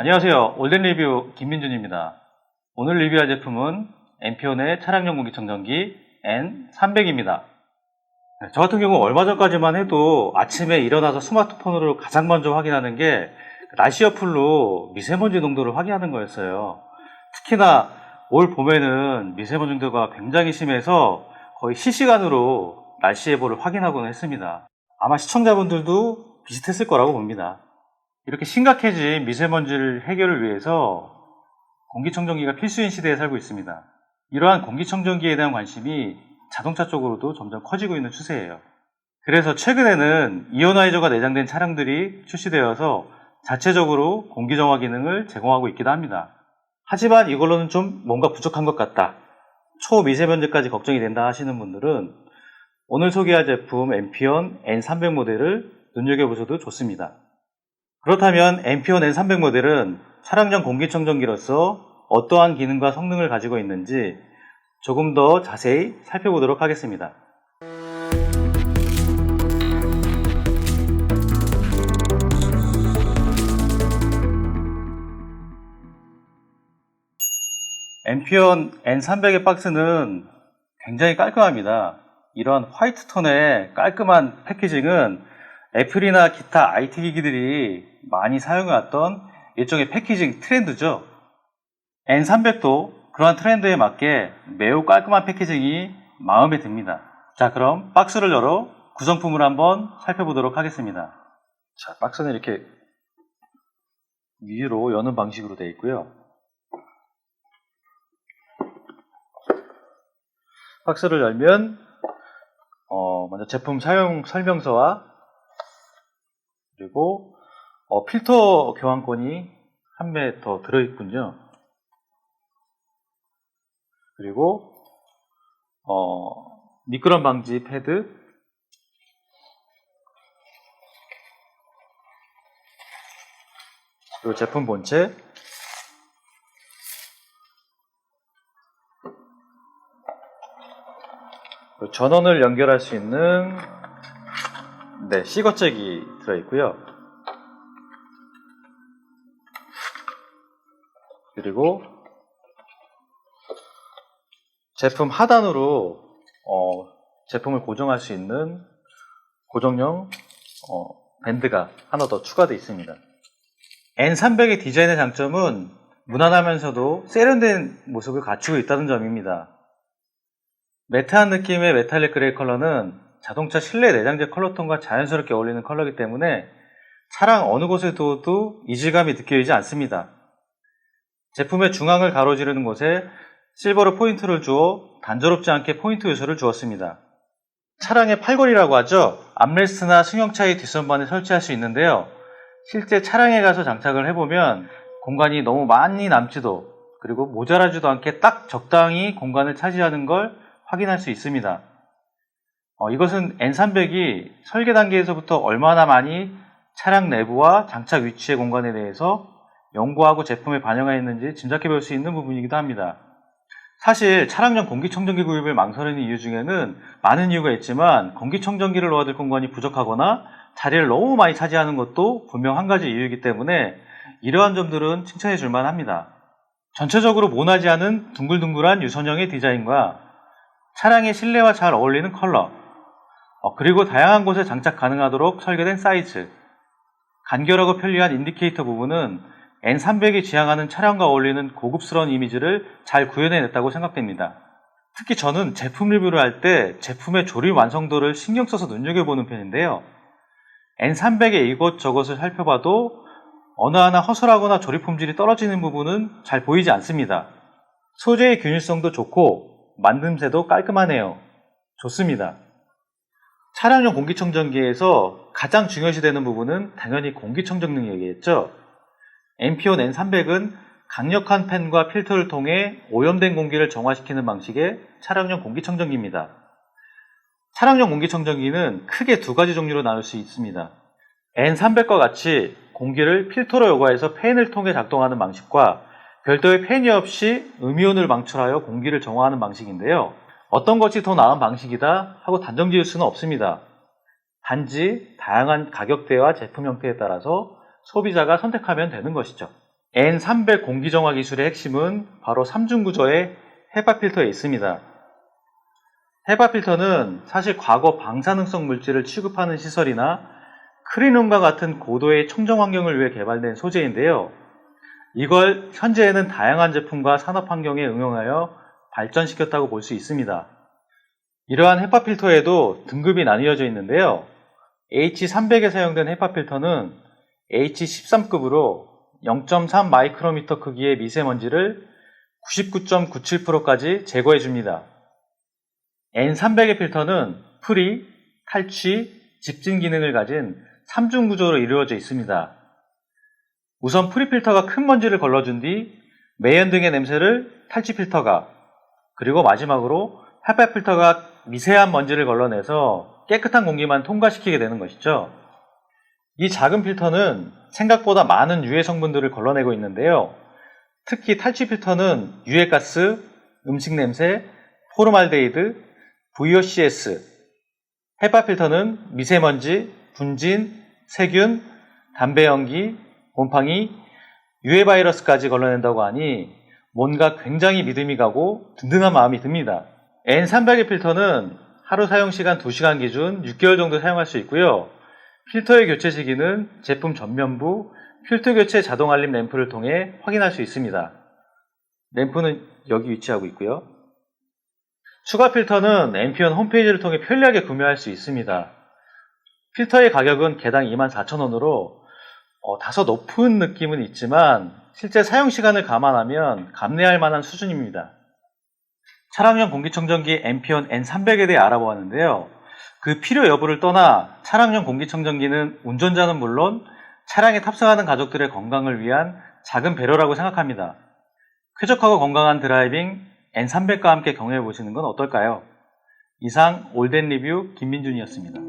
안녕하세요. 올덴 리뷰 김민준입니다. 오늘 리뷰할 제품은 엠피온의 차량용 공기청정기 N300입니다. 네, 저 같은 경우 얼마 전까지만 해도 아침에 일어나서 스마트폰으로 가장 먼저 확인하는 게 날씨 어플로 미세먼지 농도를 확인하는 거였어요. 특히나 올 봄에는 미세먼지 농도가 굉장히 심해서 거의 실시간으로 날씨 예보를 확인하곤 했습니다. 아마 시청자분들도 비슷했을 거라고 봅니다. 이렇게 심각해진 미세먼지를 해결을 위해서 공기청정기가 필수인 시대에 살고 있습니다. 이러한 공기청정기에 대한 관심이 자동차 쪽으로도 점점 커지고 있는 추세예요. 그래서 최근에는 이오나이저가 내장된 차량들이 출시되어서 자체적으로 공기정화 기능을 제공하고 있기도 합니다. 하지만 이걸로는 좀 뭔가 부족한 것 같다. 초미세먼지까지 걱정이 된다 하시는 분들은 오늘 소개할 제품 엠피온 N300 모델을 눈여겨보셔도 좋습니다. 그렇다면 엠피온 N300 모델은 차량용 공기청정기로서 어떠한 기능과 성능을 가지고 있는지 조금 더 자세히 살펴보도록 하겠습니다. 엠피온 N300의 박스는 굉장히 깔끔합니다. 이런 화이트 톤의 깔끔한 패키징은 애플이나 기타 IT 기기들이 많이 사용해왔던 일종의 패키징 트렌드죠. N300도 그러한 트렌드에 맞게 매우 깔끔한 패키징이 마음에 듭니다. 자, 그럼 박스를 열어 구성품을 한번 살펴보도록 하겠습니다. 자, 박스는 이렇게 위로 여는 방식으로 되어 있고요. 박스를 열면 어, 먼저 제품 사용 설명서와 그리고 어, 필터 교환권이 한 매 더 들어있군요. 그리고 어, 미끄럼 방지 패드 그리고 제품 본체 전원을 연결할 수 있는 네, 시거잭이 들어있고요. 그리고 제품 하단으로 어, 제품을 고정할 수 있는 고정형 어, 밴드가 하나 더 추가되어 있습니다. N300의 디자인의 장점은 무난하면서도 세련된 모습을 갖추고 있다는 점입니다. 매트한 느낌의 메탈릭 그레이 컬러는 자동차 실내 내장재 컬러톤과 자연스럽게 어울리는 컬러이기 때문에 차량 어느 곳에 두어도 이질감이 느껴지지 않습니다. 제품의 중앙을 가로지르는 곳에 실버로 포인트를 주어 단조롭지 않게 포인트 요소를 주었습니다. 차량의 팔걸이라고 하죠. 암레스트나 승용차의 뒷선반에 설치할 수 있는데요. 실제 차량에 가서 장착을 해보면 공간이 너무 많이 남지도 그리고 모자라지도 않게 딱 적당히 공간을 차지하는 걸 확인할 수 있습니다. 어, 이것은 N300이 설계 단계에서부터 얼마나 많이 차량 내부와 장착 위치의 공간에 대해서 연구하고 제품에 반영하였는지 짐작해 볼 수 있는 부분이기도 합니다. 사실 차량용 공기청정기 구입을 망설이는 이유 중에는 많은 이유가 있지만 공기청정기를 놓아둘 공간이 부족하거나 자리를 너무 많이 차지하는 것도 분명 한 가지 이유이기 때문에 이러한 점들은 칭찬해 줄만 합니다. 전체적으로 모나지 않은 둥글둥글한 유선형의 디자인과 차량의 실내와 잘 어울리는 컬러, 어, 그리고 다양한 곳에 장착 가능하도록 설계된 사이즈, 간결하고 편리한 인디케이터 부분은 N300이 지향하는 차량과 어울리는 고급스러운 이미지를 잘 구현해냈다고 생각됩니다. 특히 저는 제품 리뷰를 할 때 제품의 조립 완성도를 신경 써서 눈여겨보는 편인데요. N300의 이것저것을 살펴봐도 어느 하나 허술하거나 조립 품질이 떨어지는 부분은 잘 보이지 않습니다. 소재의 균일성도 좋고 만듦새도 깔끔하네요. 좋습니다. 차량용 공기청정기에서 가장 중요시되는 부분은 당연히 공기청정 능력이겠죠. 엠피온 N300은 강력한 팬과 필터를 통해 오염된 공기를 정화시키는 방식의 차량용 공기청정기입니다. 차량용 공기청정기는 크게 두 가지 종류로 나눌 수 있습니다. N300과 같이 공기를 필터로 요과해서 팬을 통해 작동하는 방식과 별도의 팬이 없이 음이온을 방출하여 공기를 정화하는 방식인데요. 어떤 것이 더 나은 방식이다 하고 단정 지을 수는 없습니다. 단지 다양한 가격대와 제품 형태에 따라서 소비자가 선택하면 되는 것이죠. N300 공기정화 기술의 핵심은 바로 3중 구조의 헤파 필터에 있습니다. 헤파 필터는 사실 과거 방사능성 물질을 취급하는 시설이나 크리눔과 같은 고도의 청정 환경을 위해 개발된 소재인데요. 이걸 현재에는 다양한 제품과 산업 환경에 응용하여 발전시켰다고 볼 수 있습니다. 이러한 헤파 필터에도 등급이 나뉘어져 있는데요. H300에 사용된 헤파 필터는 H13급으로 0.3 마이크로미터 크기의 미세먼지를 99.97%까지 제거해 줍니다. N300의 필터는 풀이, 탈취, 집진 기능을 가진 3중 구조로 이루어져 있습니다. 우선 프리 필터가 큰 먼지를 걸러준 뒤 매연 등의 냄새를 탈취 필터가 그리고 마지막으로 헤파 필터가 미세한 먼지를 걸러내서 깨끗한 공기만 통과시키게 되는 것이죠. 이 작은 필터는 생각보다 많은 유해 성분들을 걸러내고 있는데요. 특히 탈취 필터는 유해가스, 음식 냄새, 포르말데이드, VOCS, 헤파 필터는 미세먼지, 분진, 세균, 담배 연기, 곰팡이, 유해 바이러스까지 걸러낸다고 하니 뭔가 굉장히 믿음이 가고 든든한 마음이 듭니다. N300의 필터는 하루 사용 시간 2시간 기준 6개월 정도 사용할 수 있고요. 필터의 교체 시기는 제품 전면부 필터 교체 자동 알림 램프를 통해 확인할 수 있습니다. 램프는 여기 위치하고 있고요. 추가 필터는 엠피언 홈페이지를 통해 편리하게 구매할 수 있습니다. 필터의 가격은 개당 24,000원으로 어, 다소 높은 느낌은 있지만 실제 사용 시간을 감안하면 감내할 만한 수준입니다. 차량용 공기청정기 엠피온 N300에 대해 알아보았는데요. 그 필요 여부를 떠나 차량용 공기청정기는 운전자는 물론 차량에 탑승하는 가족들의 건강을 위한 작은 배려라고 생각합니다. 쾌적하고 건강한 드라이빙 N300과 함께 경험해 보시는 건 어떨까요? 이상 올덴 리뷰 김민준이었습니다.